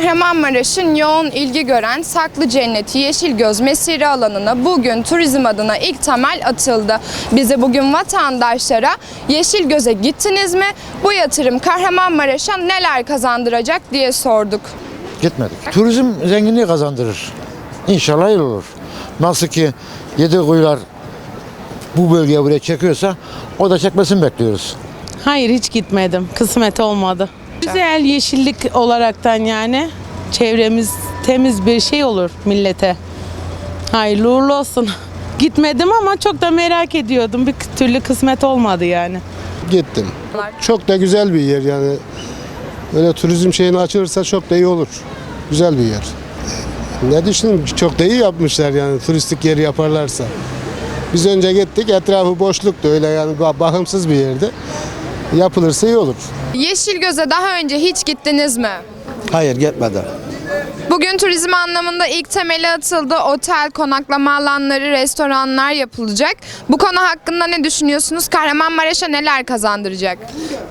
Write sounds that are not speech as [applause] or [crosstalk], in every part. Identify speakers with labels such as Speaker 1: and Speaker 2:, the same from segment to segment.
Speaker 1: Kahramanmaraş'ın yoğun ilgi gören Saklı Cenneti Yeşilgöz Mesire alanına bugün turizm adına ilk temel atıldı. Bize bugün vatandaşlara Yeşilgöz'e gittiniz mi? Bu yatırım Kahramanmaraş'a neler kazandıracak diye sorduk.
Speaker 2: Gitmedik. Turizm zenginliği kazandırır. İnşallah iyi olur. Nasıl ki yedi kuyular bu bölgeye buraya çekiyorsa o da çekmesini bekliyoruz.
Speaker 3: Hayır hiç gitmedim. Kısmet olmadı. Güzel yeşillik olaraktan yani çevremiz temiz bir şey olur millete. Hayırlı uğurlu olsun. [laughs] Gitmedim ama çok da merak ediyordum. Bir türlü kısmet olmadı yani.
Speaker 4: Gittim. Çok da güzel bir yer yani. Böyle turizm şeyini açılırsa çok da iyi olur. Güzel bir yer. Ne düşünün çok da iyi yapmışlar yani turistik yeri yaparlarsa. Biz önce gittik etrafı boşluktu öyle yani ba- bakımsız bir yerdi. Yapılırsa iyi olur.
Speaker 1: Yeşilgöz'e daha önce hiç gittiniz mi?
Speaker 5: Hayır gitmedim.
Speaker 1: Bugün turizm anlamında ilk temeli atıldı. Otel, konaklama alanları, restoranlar yapılacak. Bu konu hakkında ne düşünüyorsunuz? Kahramanmaraş'a neler kazandıracak?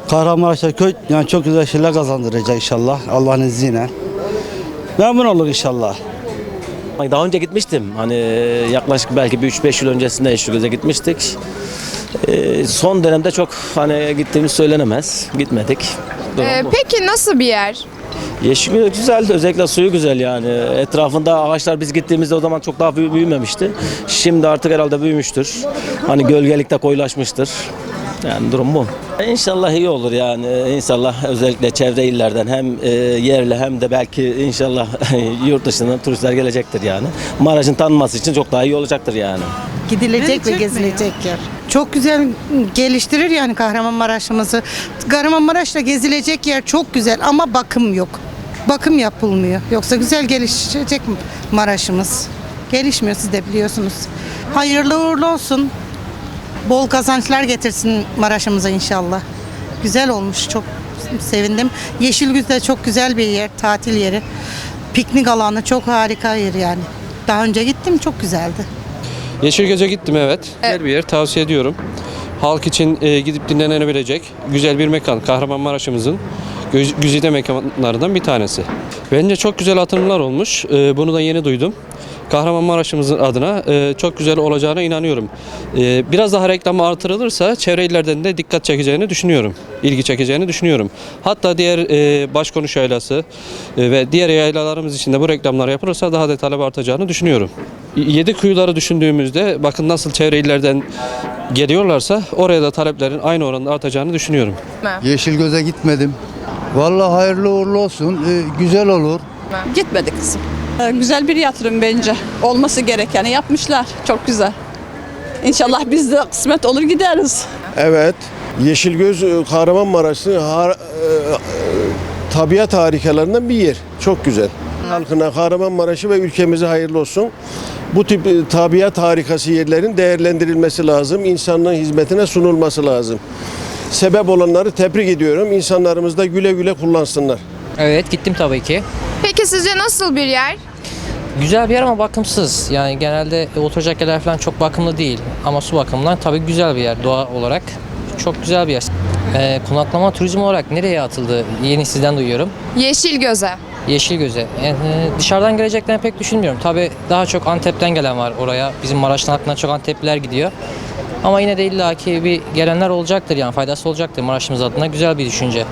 Speaker 5: Kahramanmaraş'a köy yani çok güzel şeyler kazandıracak inşallah Allah'ın izniyle. Memnun olur inşallah.
Speaker 6: Daha önce gitmiştim. Hani yaklaşık belki bir 3-5 yıl öncesinde Yeşilgöz'e gitmiştik. Ee, son dönemde çok hani gittiğimiz söylenemez. Gitmedik. Durum
Speaker 1: Ee,
Speaker 6: bu.
Speaker 1: peki nasıl bir yer?
Speaker 6: Yeşilgöz güzeldi. Özellikle suyu güzel yani. Etrafında ağaçlar biz gittiğimizde o zaman çok daha büyü- büyümemişti. Şimdi artık herhalde büyümüştür. Hani gölgelikte koyulaşmıştır. Yani durum bu. İnşallah iyi olur yani. İnşallah özellikle çevre illerden hem e, yerli hem de belki inşallah [laughs] yurt dışından turistler gelecektir yani. Maraş'ın tanınması için çok daha iyi olacaktır yani.
Speaker 7: gidilecek ve gezilecek yer. Çok güzel geliştirir yani Kahramanmaraş'ımızı. Kahramanmaraş'ta gezilecek yer çok güzel ama bakım yok. Bakım yapılmıyor. Yoksa güzel gelişecek Maraş'ımız. Gelişmiyor siz de biliyorsunuz. Hayırlı uğurlu olsun. Bol kazançlar getirsin Maraş'ımıza inşallah. Güzel olmuş çok sevindim. Yeşilgüz de çok güzel bir yer, tatil yeri. Piknik alanı çok harika yer yani. Daha önce gittim çok güzeldi.
Speaker 8: Yeşilgöz'e gittim evet. Güzel bir yer tavsiye ediyorum. Halk için e, gidip dinlenebilecek güzel bir mekan. Kahramanmaraş'ımızın göz- güzide mekanlarından bir tanesi. Bence çok güzel atılımlar olmuş. E, bunu da yeni duydum. Kahramanmaraş'ımızın adına e, çok güzel olacağına inanıyorum. E, biraz daha reklamı artırılırsa çevre illerden de dikkat çekeceğini düşünüyorum. İlgi çekeceğini düşünüyorum. Hatta diğer e, Başkonuş Yaylası e, ve diğer yaylalarımız için de bu reklamlar yapılırsa daha da talep artacağını düşünüyorum. Yedi kuyuları düşündüğümüzde bakın nasıl çevre illerden geliyorlarsa oraya da taleplerin aynı oranda artacağını düşünüyorum.
Speaker 9: Yeşilgöz'e gitmedim. Vallahi hayırlı uğurlu olsun. Ee, güzel olur.
Speaker 10: Gitmedik kızım. Ee, Güzel bir yatırım bence. Olması gerekeni yapmışlar. Çok güzel. İnşallah biz de kısmet olur gideriz.
Speaker 11: Evet. Yeşilgöz e, Kahramanmaraş'ın har- e, e, tabiat harikalarından bir yer. Çok güzel. Halkına Kahramanmaraş'ı ve ülkemize hayırlı olsun. Bu tip e, tabiat harikası yerlerin değerlendirilmesi lazım. İnsanlığın hizmetine sunulması lazım. Sebep olanları tebrik ediyorum. İnsanlarımız da güle güle kullansınlar.
Speaker 12: Evet gittim tabii ki.
Speaker 1: Peki sizce nasıl bir yer?
Speaker 12: Güzel bir yer ama bakımsız. Yani genelde oturacak yerler falan çok bakımlı değil. Ama su bakımından tabii güzel bir yer doğa olarak. Çok güzel bir yer. Ee, konaklama turizmi olarak nereye atıldı? Yeni sizden duyuyorum.
Speaker 1: Yeşilgöz'e.
Speaker 12: Yeşilgöz'e. Yani dışarıdan geleceklerini pek düşünmüyorum. Tabii daha çok Antep'ten gelen var oraya. Bizim Maraş'tan hakkında çok Antepliler gidiyor. Ama yine de illaki bir gelenler olacaktır yani faydası olacaktır Maraş'ımız adına. Güzel bir düşünce.